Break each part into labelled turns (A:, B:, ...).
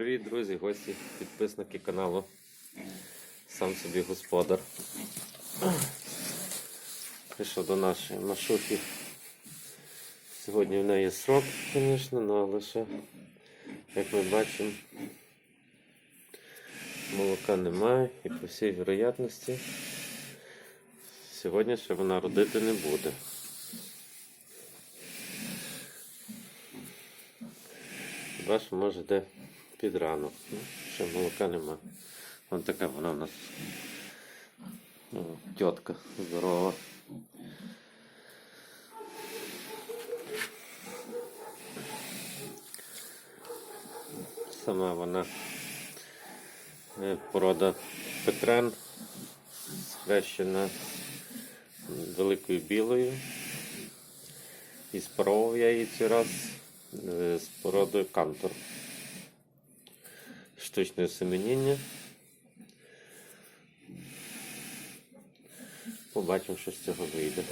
A: Привіт, друзі, гості, підписники каналу. Сам собі господар. Прийшов до нашої машухи. Сьогодні в неї срок, звісно, але лише, як ми бачимо, молока немає і по всій вероятності сьогодні ще вона родити не буде. Що може де під ранок. Ну, ще молока нема. Вон така вона у нас ну, тітка здорова. Сама вона е, порода Петрен, схрещена великою білою. І спробував я її цей раз е, з породою кантор. Штучне осеменіння. Побачимо, що з цього вийде.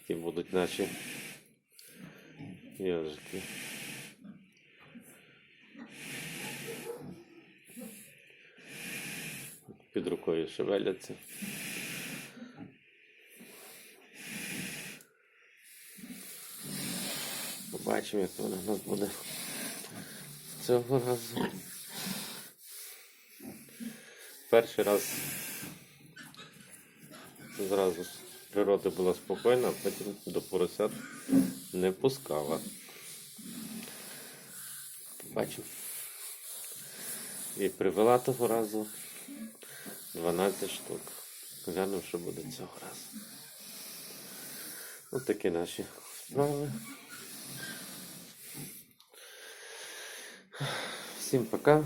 A: Які будуть наші йожики. Під рукою шевеляться. Побачимо, як вона в нас буде цього разу. Перший раз зразу природа була спокійна, а потім до поросят не пускала. Побачимо. І привела того разу 12 штук. Глянемо, що буде цього разу. Ось такі наші справи. Всім пока.